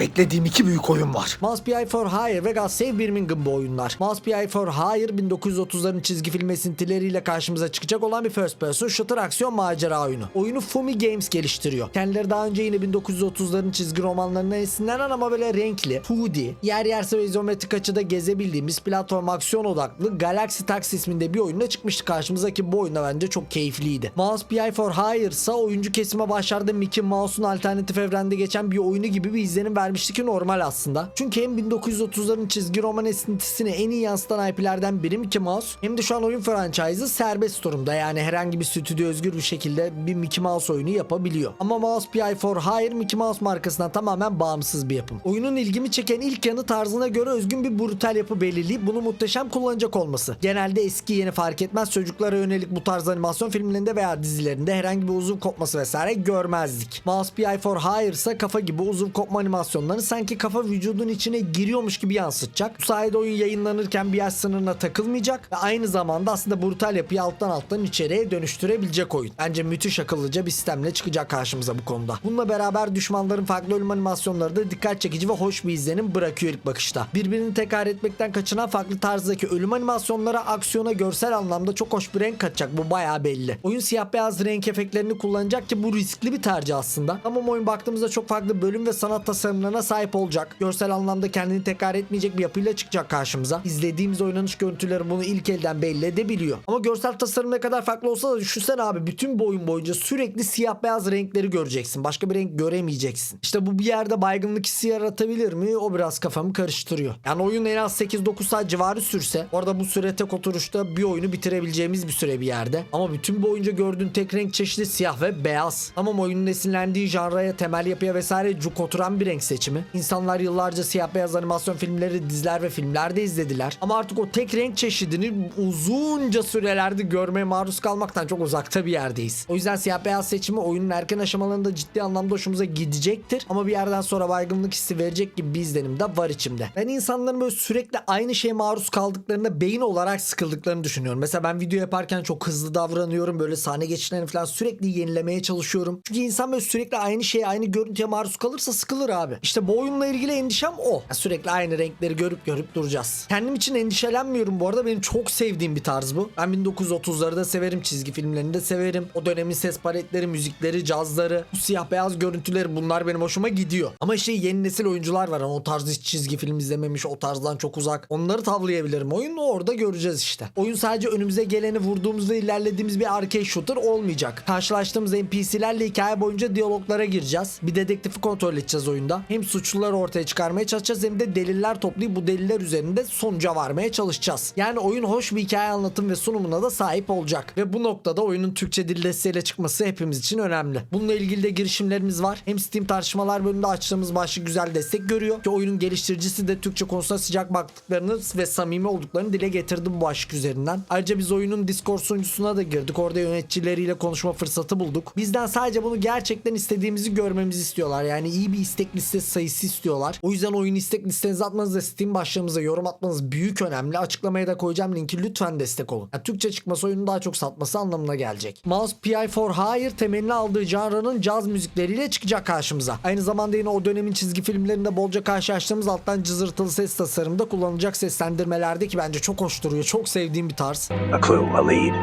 Beklediğim iki büyük oyun var. Must Be for Hire ve God Save Birmingham bu oyunlar. Must Be for Hire 1930'ların çizgi film esintileriyle karşımıza çıkacak olan bir first person shooter aksiyon macera oyunu. Oyunu Fumi Games geliştiriyor. Kendileri daha önce yine 1930'ların çizgi romanlarına esinlenen ama böyle renkli, 2D, yer yerse ve izometrik açıda gezebildiğimiz platform aksiyon odaklı Galaxy Taxi isminde bir oyunda çıkmıştı karşımıza ki bu oyunda bence çok keyifliydi. Must Be for Hire ise oyuncu kesime başlarda Mickey Mouse'un alternatif evrende geçen bir oyunu gibi bir izlenim vermişti ki normal aslında. Çünkü hem 1930'ların çizgi roman esintisini en iyi yansıtan IP'lerden biri Mickey Mouse hem de şu an oyun franchise'ı serbest durumda. Yani herhangi bir stüdyo özgür bir şekilde bir Mickey Mouse oyunu yapabiliyor. Ama Mouse PI for Hire Mickey Mouse markasından tamamen bağımsız bir yapım. Oyunun ilgimi çeken ilk yanı tarzına göre özgün bir brutal yapı belirleyip bunu muhteşem kullanacak olması. Genelde eski yeni fark etmez çocuklara yönelik bu tarz animasyon filmlerinde veya dizilerinde herhangi bir uzuv kopması vesaire görmezdik. Mouse PI for Hire ise kafa gibi uzuv kopma animasyonlarını sanki kafa vücudun içine giriyormuş gibi yansıtacak. Bu sayede oyun yayınlanırken bir yaş sınırına takılmayacak ve aynı zamanda aslında brutal yapıyı alttan alttan içeriye dönüştürebilecek oyun. Bence müthiş akıllıca bir sistemle çıkacak karşımıza bu konuda. Bununla beraber düşmanların farklı ölüm animasyonları da dikkat çekici ve hoş bir izlenim bırakıyor ilk bakışta. Birbirini tekrar etmekten kaçınan farklı tarzdaki ölüm animasyonları aksiyona görsel anlamda çok hoş bir renk katacak bu bayağı belli. Oyun siyah beyaz renk efektlerini kullanacak ki bu riskli bir tercih aslında. Ama oyun baktığımızda çok farklı bölüm ve sanat tasarımlarına sahip olacak. Görsel anlamda kendini tekrar etmeyecek bir yapıyla çıkacak karşımıza. İzlediğimiz oynanış görüntüleri bunu ilk elden belli edebiliyor. Ama görsel tasarım ne kadar farklı olsa da düşünsene abi bütün bu oyun boyunca sürekli siyah beyaz renkleri göreceksin. Başka bir renk göremeyeceksin. İşte bu bir yerde baygınlık hissi yaratabilir mi? O biraz kafamı karıştırıyor. Yani oyun en az 8-9 saat civarı sürse orada bu süre tek oturuşta bir oyunu bitirebileceğimiz bir süre bir yerde. Ama bütün boyunca gördüğün tek renk çeşidi siyah ve beyaz. Tamam oyunun esinlendiği janraya, temel yapıya vesaire cuk oturan bir renk seçimi. İnsanlar yıllarca siyah beyaz animasyon filmleri, diziler ve filmlerde izlediler. Ama artık o tek renk çeşidini uzunca sürelerde görmeye maruz kalmaktan çok uzakta bir yerdeyiz. O yüzden siyah beyaz seçimi oyunun erken aşamalarında ciddi anlamda hoşumuza gidecektir. Ama bir yerden sonra baygınlık hissi verecek gibi bir izlenim de var içimde. Ben insanların böyle sürekli aynı şeye maruz kaldıklarında beyin olarak sıkıldıklarını düşünüyorum. Mesela ben video yaparken çok hızlı davranıyorum. Böyle sahne geçişlerini falan sürekli yenilemeye çalışıyorum. Çünkü insan böyle sürekli aynı şeye aynı görüntüye maruz kalırsa sıkılır abi. İşte bu oyunla ilgili endişem o. Ya sürekli aynı renkleri görüp görüp duracağız. Kendim için endişelenmiyorum bu arada. Benim çok sevdiğim bir tarz bu. Ben 1930'ları da severim. Çizgi filmlerini de severim. O dönemin ses paletleri, müzikleri, cazları, bu siyah beyaz görüntüleri bunlar benim hoşuma gidiyor. Ama işte yeni nesil oyuncular var. Hani o tarz hiç çizgi film izlememiş, o tarzdan çok uzak. Onları tavlayabilirim. Oyunu orada göreceğiz işte. Oyun sadece önümüze geleni vurduğumuzda ilerlediğimiz bir arcade shooter olmayacak. Karşılaştığımız NPC'lerle hikaye boyunca diyaloglara gireceğiz. Bir dedektifi kontrol edeceğiz oyunda. Hem suçluları ortaya çıkarmaya çalışacağız hem de deliller toplayıp bu deliller üzerinde sonuca varmaya çalışacağız. Yani oyun hoş bir hikaye anlatım ve sunumuna da sahip olacak. Ve bu noktada oyunun Türkçe dil desteğiyle çıkması hepimiz için önemli. Bununla ilgili de girişimlerimiz var. Hem Steam tartışmalar bölümünde açtığımız başlık güzel destek görüyor. Ki oyunun geliştiricisi de Türkçe konusuna sıcak baktıklarını ve samimi olduklarını dile getirdi bu başlık üzerinden. Ayrıca biz oyunun Discord sunucusuna da girdik. Orada yöneticileriyle konuşma fırsatı bulduk. Bizden sadece bunu gerçekten istediğimizi görmemizi istiyorlar. Yani iyi bir istek listesi sayısı istiyorlar. O yüzden oyun istek listenizi atmanız ve Steam başlığımıza yorum atmanız büyük önemli. Açıklamaya da koyacağım linki lütfen destek olun. Yani Türkçe çıkması oyunun daha çok satması anlamına gelecek. Mouse PI for Hire temelini aldığı janrının caz müzikleriyle çıkacak karşımıza. Aynı zamanda yine o dönemin çizgi filmlerinde bolca karşılaştığımız alttan cızırtılı ses tasarımında kullanılacak seslendirmelerde ki bence çok hoş duruyor. Çok sevdiğim bir tarz. A clue, a lead.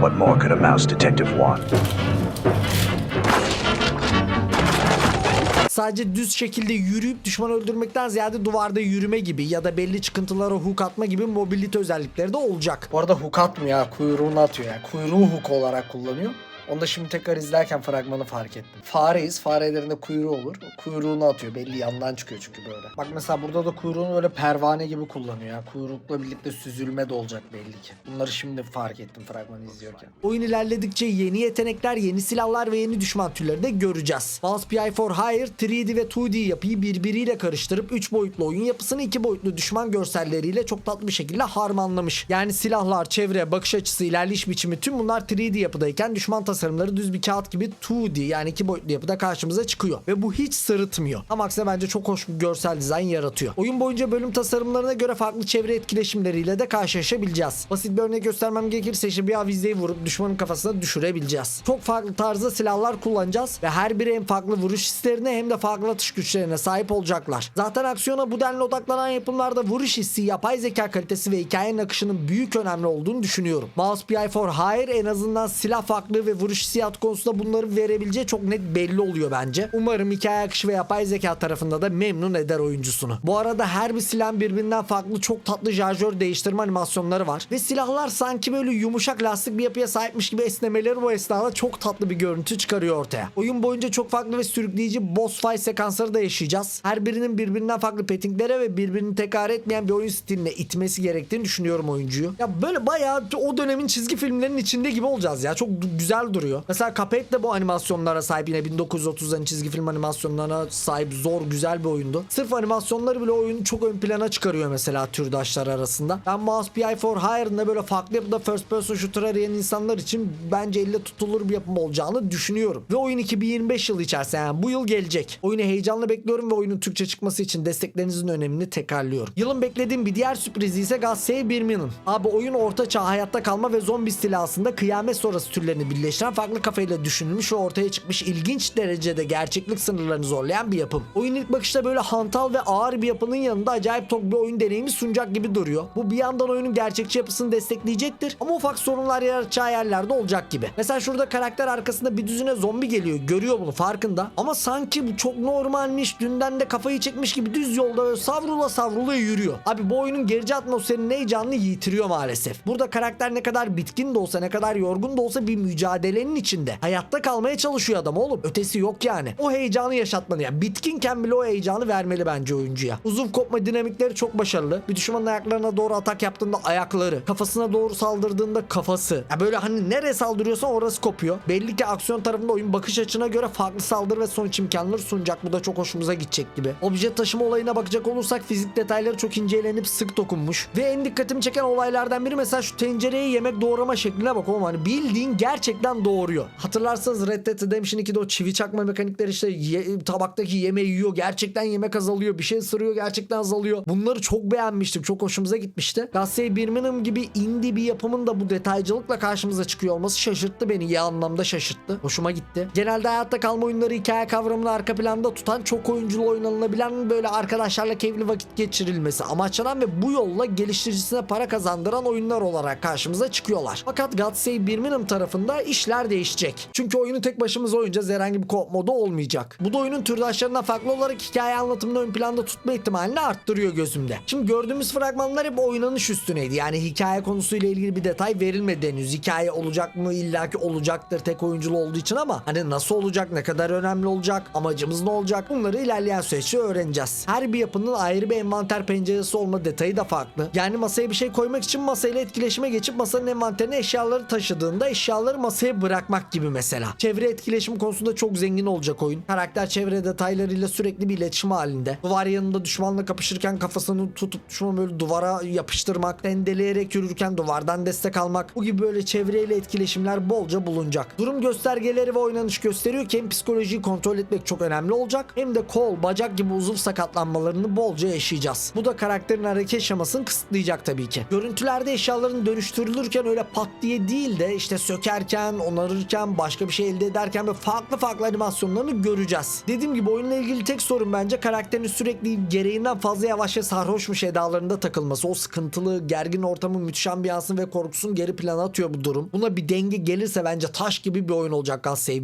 What more could a mouse detective want? Sadece düz şekilde yürüyüp düşman öldürmekten ziyade duvarda yürüme gibi ya da belli çıkıntılara hook atma gibi mobilite özellikleri de olacak. Bu arada hook atmıyor ya kuyruğunu atıyor yani kuyruğu hook olarak kullanıyor. Onu da şimdi tekrar izlerken fragmanı fark ettim. Fareyiz. Farelerinde kuyruğu olur. Kuyruğunu atıyor. Belli yandan çıkıyor çünkü böyle. Bak mesela burada da kuyruğunu böyle pervane gibi kullanıyor. ya. Kuyrukla birlikte süzülme de olacak belli ki. Bunları şimdi fark ettim fragmanı izliyorken. Oyun ilerledikçe yeni yetenekler, yeni silahlar ve yeni düşman türleri de göreceğiz. Mouse PI for Hire 3D ve 2D yapıyı birbiriyle karıştırıp 3 boyutlu oyun yapısını 2 boyutlu düşman görselleriyle çok tatlı bir şekilde harmanlamış. Yani silahlar, çevre, bakış açısı, ilerleyiş biçimi tüm bunlar 3D yapıdayken düşman tasarımı tasarımları düz bir kağıt gibi 2D yani iki boyutlu yapıda karşımıza çıkıyor. Ve bu hiç sırıtmıyor. Tam aksine bence çok hoş bir görsel dizayn yaratıyor. Oyun boyunca bölüm tasarımlarına göre farklı çevre etkileşimleriyle de karşılaşabileceğiz. Basit bir örnek göstermem gerekirse işte bir avizeyi vurup düşmanın kafasına düşürebileceğiz. Çok farklı tarzda silahlar kullanacağız ve her biri hem farklı vuruş hislerine hem de farklı atış güçlerine sahip olacaklar. Zaten aksiyona bu denli odaklanan yapımlarda vuruş hissi, yapay zeka kalitesi ve hikayenin akışının büyük önemli olduğunu düşünüyorum. Mouse PI for Hire en azından silah farklı ve vuruş hissiyatı konusunda bunları verebileceği çok net belli oluyor bence. Umarım hikaye akışı ve yapay zeka tarafında da memnun eder oyuncusunu. Bu arada her bir silahın birbirinden farklı çok tatlı şarjör değiştirme animasyonları var. Ve silahlar sanki böyle yumuşak lastik bir yapıya sahipmiş gibi esnemeleri bu esnada çok tatlı bir görüntü çıkarıyor ortaya. Oyun boyunca çok farklı ve sürükleyici boss fight sekansları da yaşayacağız. Her birinin birbirinden farklı pettinglere ve birbirini tekrar etmeyen bir oyun stiline itmesi gerektiğini düşünüyorum oyuncuyu. Ya böyle bayağı o dönemin çizgi filmlerinin içinde gibi olacağız ya. Çok güzel duruyor. Mesela Cuphead de bu animasyonlara sahip yine 1930'ların çizgi film animasyonlarına sahip zor güzel bir oyundu. Sırf animasyonları bile oyunu çok ön plana çıkarıyor mesela türdaşlar arasında. Ben Mouse PI for Hire'ın da böyle farklı yapıda first person shooter arayan insanlar için bence elle tutulur bir yapım olacağını düşünüyorum. Ve oyun 2025 yılı içerisinde yani bu yıl gelecek. Oyunu heyecanla bekliyorum ve oyunun Türkçe çıkması için desteklerinizin önemini tekrarlıyorum. Yılın beklediğim bir diğer sürprizi ise God Save Birmingham. Abi oyun orta çağ hayatta kalma ve zombi istilasında kıyamet sonrası türlerini birleştiren farklı kafayla düşünülmüş ve ortaya çıkmış ilginç derecede gerçeklik sınırlarını zorlayan bir yapım. Oyun ilk bakışta böyle hantal ve ağır bir yapının yanında acayip tok bir oyun deneyimi sunacak gibi duruyor. Bu bir yandan oyunun gerçekçi yapısını destekleyecektir ama ufak sorunlar yaratacağı yerlerde olacak gibi. Mesela şurada karakter arkasında bir düzine zombi geliyor. Görüyor bunu farkında. Ama sanki bu çok normalmiş. Dünden de kafayı çekmiş gibi düz yolda böyle savrula savrula yürüyor. Abi bu oyunun gerici atmosferinin heyecanını yitiriyor maalesef. Burada karakter ne kadar bitkin de olsa ne kadar yorgun da olsa bir mücadelenin içinde. Hayatta kalmaya çalışıyor adam oğlum. Ötesi yok yani. O heyecanı yaşatmalı. Yani bitkinken bile o heyecanı vermeli bence oyuncuya. Uzun kopma dinamikleri çok başarılı. Bir düşmanın ayaklarına doğru atak yaptığında ayakları, kafasına doğru saldırdığında kafası. Ya böyle hani nereye saldırıyorsa orası kopuyor. Belli ki aksiyon tarafında oyun bakış açına göre farklı saldırı ve sonuç imkanları sunacak. Bu da çok hoşumuza gidecek gibi. Obje taşıma olayına bakacak olursak fizik detayları çok incelenip sık dokunmuş. Ve en dikkatimi çeken olaylardan biri mesela şu tencereye yemek doğrama şekline bak oğlum hani bildiğin gerçekten doğuruyor. Hatırlarsanız Red Dead Redemption 2'de o çivi çakma mekanikleri işte ye- tabaktaki yemeği yiyor gerçekten yemek azalıyor bir şey ısırıyor gerçekten azalıyor. Bunları çok beğenmiştim çok hoşumuza gitmişti. Gassey Birmingham gibi indie bir yapımın da bu detaycılıkla karşımıza çıkıyor olması şaşırttı beni iyi anlamda şaşırttı. Hoşuma gitti. Genelde hayatta kalma oyunları hikaye kavramını arka planda tutan çok oyunculu oynanabilen böyle arkadaşlarla keyifli vakit geçirilmesi amaçlanan ve bu yolla geliştiricisine para kazandıran oyunlar olarak karşımıza çıkıyorlar. Fakat Save Birmingham tarafında işler değişecek. Çünkü oyunu tek başımıza oynayacağız herhangi bir co-op modu olmayacak. Bu da oyunun türdaşlarından farklı olarak hikaye anlatımını ön planda tutma ihtimalini arttırıyor gözümde. Şimdi gördüğümüz fragmanlar hep oynanış üstüneydi. Yani hikaye konusuyla ilgili bir detay verilmedi henüz. Hikaye olacak mı? İlla ki olacaktır tek oyunculu olduğu için ama hani nasıl olacak? Ne kadar önemli olacak? Amacımız ne olacak? Bunları ilerleyen süreçte öğreneceğiz. Her bir yapının ayrı bir envanter penceresi olma detayı da farklı. Yani masaya bir şey koymak için masayla etkileşime geçip masanın envanterine eşyaları taşıdığında eşyaları masaya bırakmak gibi mesela. Çevre etkileşim konusunda çok zengin olacak oyun. Karakter çevre detaylarıyla sürekli bir iletişim halinde. Duvar yanında düşmanla kapışırken kafasını tutup düşmanı böyle duvara yapıştırmak, dendeleyerek yürürken duvardan destek almak. Bu gibi böyle çevreyle etkileşimler bolca bulunacak. Durum göstergeleri ve oynanış gösteriyor ki hem psikolojiyi kontrol etmek çok önemli olacak hem de kol, bacak gibi uzuv sakatlanmalarını bolca yaşayacağız. Bu da karakterin hareket şemasını kısıtlayacak tabii ki. Görüntülerde eşyaların dönüştürülürken öyle pat diye değil de işte sökerken, onarırken, başka bir şey elde ederken ve farklı farklı animasyonlarını göreceğiz. Dediğim gibi oyunla ilgili tek sorun bence karakterin sürekli gereğinden fazla yavaş ve sarhoşmuş edalarında takılması. O sıkıntılı, gergin ortamın müthiş ambiyansını ve korkusunu geri plana atıyor bu durum. Buna bir denge gelirse bence taş gibi bir oyun olacak God Save.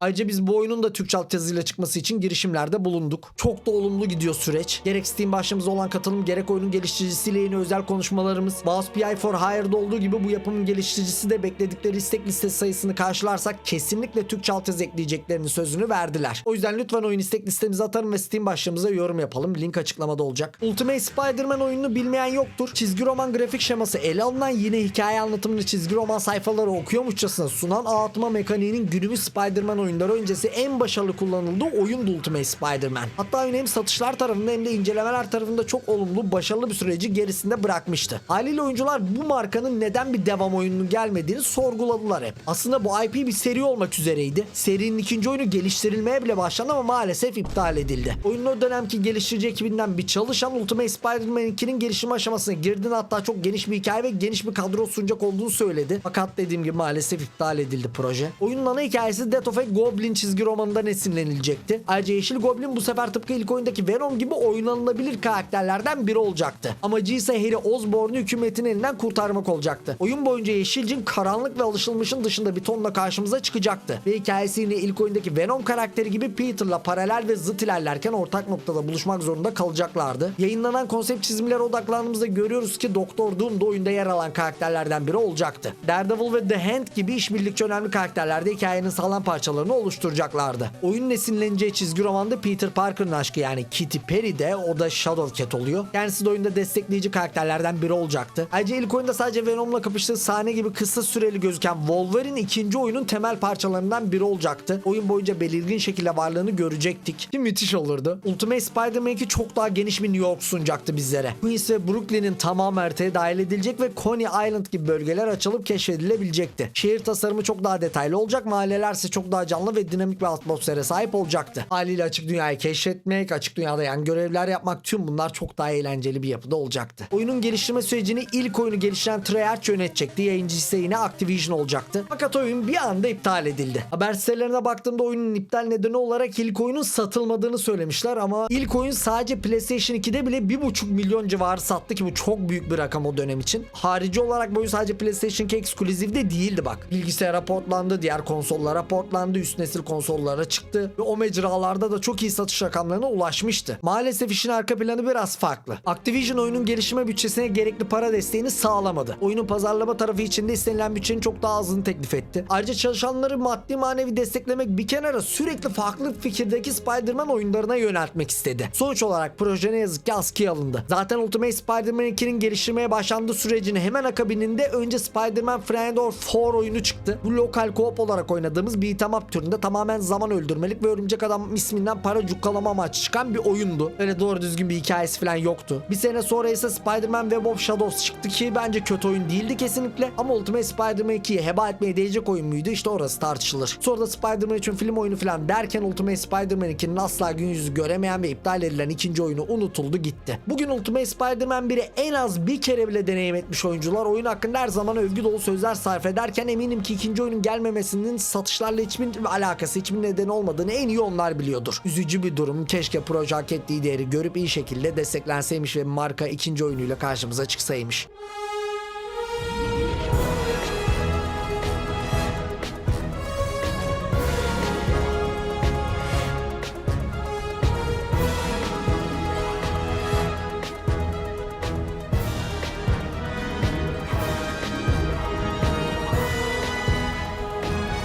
Ayrıca biz bu oyunun da Türkçe altyazıyla çıkması için girişimlerde bulunduk. Çok da olumlu gidiyor süreç. Gerek Steam başlığımızda olan katılım gerek oyunun geliştiricisiyle yeni özel konuşmalarımız. Mouse PI for Hire'da olduğu gibi bu yapımın geliştiricisi de bekledikleri istek listesi sayısını karşılarsak kesinlikle Türkçe altyazı ekleyeceklerinin sözünü verdiler. O yüzden lütfen oyun istek listemize atarım ve Steam başlığımıza yorum yapalım. Link açıklamada olacak. Ultimate Spider-Man oyununu bilmeyen yoktur. Çizgi roman grafik şeması ele alınan yine hikaye anlatımını çizgi roman sayfaları okuyormuşçasına sunan ağıtma mekaniğinin günümüz Spider-Man oyunları öncesi en başarılı kullanıldığı oyundu Ultimate Spider-Man. Hatta oyun hem satışlar tarafında hem de incelemeler tarafında çok olumlu, başarılı bir süreci gerisinde bırakmıştı. Haliyle oyuncular bu markanın neden bir devam oyununun gelmediğini sorguladılar hep. Aslında Aslında bu IP bir seri olmak üzereydi. Serinin ikinci oyunu geliştirilmeye bile başlandı ama maalesef iptal edildi. Oyunun o dönemki geliştirici ekibinden bir çalışan Ultimate Spider-Man 2'nin gelişim aşamasına girdiğini hatta çok geniş bir hikaye ve geniş bir kadro sunacak olduğunu söyledi. Fakat dediğim gibi maalesef iptal edildi proje. Oyunun ana hikayesi Death of a Goblin çizgi romanından esinlenilecekti. Ayrıca Yeşil Goblin bu sefer tıpkı ilk oyundaki Venom gibi oynanılabilir karakterlerden biri olacaktı. Amacı ise Harry Osborn'u hükümetin elinden kurtarmak olacaktı. Oyun boyunca Yeşilcin karanlık ve alışılmışın dışında bir tonla karşımıza çıkacaktı. Ve hikayesi yine ilk oyundaki Venom karakteri gibi Peter'la paralel ve zıt ilerlerken ortak noktada buluşmak zorunda kalacaklardı. Yayınlanan konsept çizimlere odaklandığımızda görüyoruz ki Doktor Doom da oyunda yer alan karakterlerden biri olacaktı. Daredevil ve The Hand gibi işbirlikçi önemli karakterler de hikayenin sağlam parçalarını oluşturacaklardı. Oyunun esinleneceği çizgi romanda Peter Parker'ın aşkı yani Kitty Peri de o da Shadow Cat oluyor. Kendisi de oyunda destekleyici karakterlerden biri olacaktı. Ayrıca ilk oyunda sadece Venom'la kapıştığı sahne gibi kısa süreli gözüken Wolverine ikinci oyunun temel parçalarından biri olacaktı. Oyun boyunca belirgin şekilde varlığını görecektik. Ki müthiş olurdu. Ultimate Spider-Man 2 çok daha geniş bir New York sunacaktı bizlere. Queens ve Brooklyn'in tamam haritaya dahil edilecek ve Coney Island gibi bölgeler açılıp keşfedilebilecekti. Şehir tasarımı çok daha detaylı olacak, mahalleler ise çok daha canlı ve dinamik bir atmosfere sahip olacaktı. Haliyle açık dünyayı keşfetmek, açık dünyada yan görevler yapmak tüm bunlar çok daha eğlenceli bir yapıda olacaktı. Oyunun geliştirme sürecini ilk oyunu geliştiren Treyarch yönetecekti. Yayıncı ise yine Activision olacaktı. Fakat oyun bir anda iptal edildi. Haber sitelerine baktığımda oyunun iptal nedeni olarak ilk oyunun satılmadığını söylemişler ama ilk oyun sadece PlayStation 2'de bile 1,5 milyon civarı sattı ki bu çok büyük bir rakam o dönem için. Harici olarak bu oyun sadece PlayStation 2 ekskluziv de değildi bak. Bilgisayara portlandı, diğer konsollara portlandı, üst nesil konsollara çıktı ve o mecralarda da çok iyi satış rakamlarına ulaşmıştı. Maalesef işin arka planı biraz farklı. Activision oyunun gelişime bütçesine gerekli para desteğini sağlamadı. Oyunun pazarlama tarafı için de istenilen bütçenin çok daha azını teklif etti. Ayrıca çalışanları maddi manevi desteklemek bir kenara sürekli farklı fikirdeki Spider-Man oyunlarına yöneltmek istedi. Sonuç olarak proje ne yazık ki askıya alındı. Zaten Ultimate Spider-Man 2'nin geliştirmeye başlandığı sürecin hemen akabininde önce Spider-Man Friend or Four oyunu çıktı. Bu lokal co-op olarak oynadığımız bir beat'em up türünde tamamen zaman öldürmelik ve örümcek adam isminden para cukkalama amaçlı çıkan bir oyundu. Öyle doğru düzgün bir hikayesi falan yoktu. Bir sene sonra ise Spider-Man Web of Shadows çıktı ki bence kötü oyun değildi kesinlikle. Ama Ultimate Spider-Man 2'yi heba etmeye değecek oyun muydu? İşte orası tartışılır. Sonra da Spider-Man için film oyunu falan derken Ultimate Spider-Man 2'nin asla gün yüzü göremeyen ve iptal edilen ikinci oyunu unutuldu gitti. Bugün Ultimate Spider-Man 1'i en az bir kere bile deneyim etmiş oyuncular oyun hakkında her zaman övgü dolu sözler sarf ederken eminim ki ikinci oyunun gelmemesinin satışlarla hiçbir alakası, hiçbir nedeni olmadığını en iyi onlar biliyordur. Üzücü bir durum. Keşke proje hak ettiği değeri görüp iyi şekilde desteklenseymiş ve marka ikinci oyunuyla karşımıza çıksaymış.